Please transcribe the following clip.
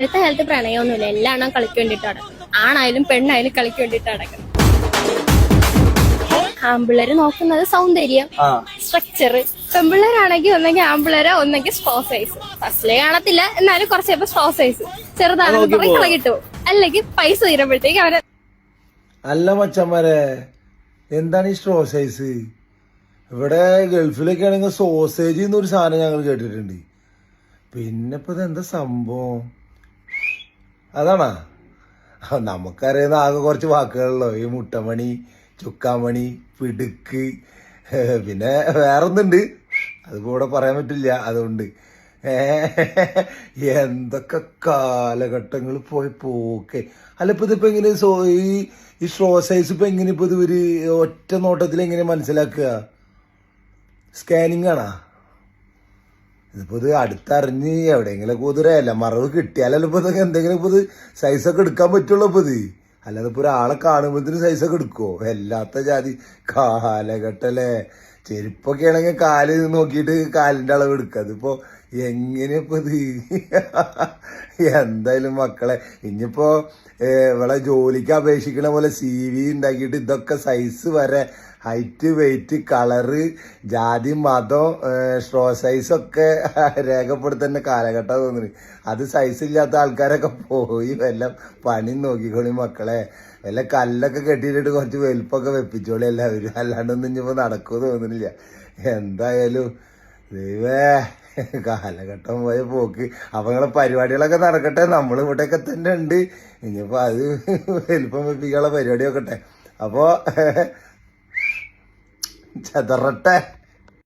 ഇന്നത്തെ കാലത്ത് പ്രണയമൊന്നുമില്ല. എല്ലാം കളിക്ക് വേണ്ടിട്ട് നടക്കുന്നത് ആണായാലും പെണ്ണായാലും കളിക്ക് വേണ്ടിട്ട് നടക്കുന്നത് ആമ്പിള്ളേര് നോക്കുന്നത് സൗന്ദര്യം സ്ട്രക്ചർ പെമ്പിള്ളേരാണെങ്കിൽ ഒന്നെങ്കിൽ ആമ്പിള്ളേരോ ഒന്നെങ്കിൽ സ്ട്രോ സൈസ് ഫസ്റ്റിലെ കാണത്തില്ല എന്നാലും കുറച്ച് ചിലപ്പോ സ്ട്രോ സൈസ് ചെറുതാണെങ്കിൽ കിട്ടും. അല്ലെങ്കിൽ പൈസ തീരുമ്പോഴത്തേക്ക് അവരെ അല്ല മച്ചന്മാരെ എന്താണ് ഈ സ്ട്രോ സൈസ് ഇവിടെ ഗൾഫിലൊക്കെ ആണെങ്കിൽ സോസേജ് എന്നൊരു സാധനം ഞങ്ങൾ കേട്ടിട്ടുണ്ട്. പിന്നെ ഇപ്പൊ ഇതെന്താ സംഭവം? അതാണാ? നമുക്കറിയുന്ന ആകെ കുറച്ച് വാക്കുകളല്ലോ. ഈ മുട്ടമണി ചുക്കാമണി പിടുക്ക് പിന്നെ വേറൊന്നുണ്ട്. അതിപ്പോ ഇവിടെ പറയാൻ പറ്റില്ല അതുകൊണ്ട്. എന്തൊക്കെ കാലഘട്ടങ്ങൾ പോയി പോക്കെ. അല്ല ഇപ്പൊ ഇതിപ്പോ എങ്ങനെ സോ ഈ ഈ സ്ട്രോ സൈസ് ഇപ്പൊ എങ്ങനെ ഇപ്പൊ ഇത് ഒരു ഒറ്റ നോട്ടത്തിൽ എങ്ങനെ മനസ്സിലാക്കുക? സ്കാനിങ് ആണാ? ഇതിപ്പോ ഇത് അടുത്തറിഞ്ഞ് എവിടെയെങ്കിലും ഇപ്പൊ ഒരു ഇല മറവ് കിട്ടിയാലല്ലോ ഇപ്പൊ ഇതൊക്കെ എന്തെങ്കിലും ഇപ്പൊ ഇത് സൈസൊക്കെ എടുക്കാൻ പറ്റുള്ളൂ ഇപ്പൊ ഇത്. അല്ലാതെ ഇപ്പൊ ഒരാളെ കാണുമ്പോഴത്തേന് സൈസൊക്കെ എടുക്കുവോ? വല്ലാത്ത ജാതി കാലഘട്ടല്ലേ ചെരുപ്പൊക്കെ ആണെങ്കിൽ കാൽ നോക്കിയിട്ട് കാലിന്റെ അളവ് എടുക്കുക. അതിപ്പോ എങ്ങനെയാ ഇപ്പൊ ഇത്? എന്തായാലും മക്കളെ ഇനിയിപ്പോ ഏഹ്, ഇവിടെ ജോലിക്ക് അപേക്ഷിക്കണ പോലെ സി വി ഉണ്ടാക്കിയിട്ട് ഇതൊക്കെ സൈസ് വരെ ഹൈറ്റ് വെയിറ്റ് കളറ് ജാതി മതം സ്ട്രോ സൈസൊക്കെ രേഖപ്പെടുത്തുന്ന കാലഘട്ടം തോന്നുന്നു അത് സൈസ് ഇല്ലാത്ത ആൾക്കാരൊക്കെ പോയി വല്ല പണി നോക്കിക്കോളി മക്കളെ. വല്ല കല്ലൊക്കെ കെട്ടിയിട്ടിട്ട് കുറച്ച് വലുപ്പൊക്കെ വെപ്പിച്ചോളി എല്ലാവരും. അല്ലാണ്ടൊന്നും ഇനിയിപ്പോ നടക്കുമെന്ന് തോന്നുന്നില്ല. എന്തായാലും ദൈവേ കാലഘട്ടം പോയ പോക്ക്. അപ്പൊ പരിപാടികളൊക്കെ നടക്കട്ടെ. നമ്മൾ ഇവിടെയൊക്കെ തന്നെ ഉണ്ട്. ഇനിയിപ്പോ അത് വലുപ്പം വെപ്പിക്കാനുള്ള പരിപാടി നോക്കട്ടെ അപ്പോൾ ചതറട്ടെ.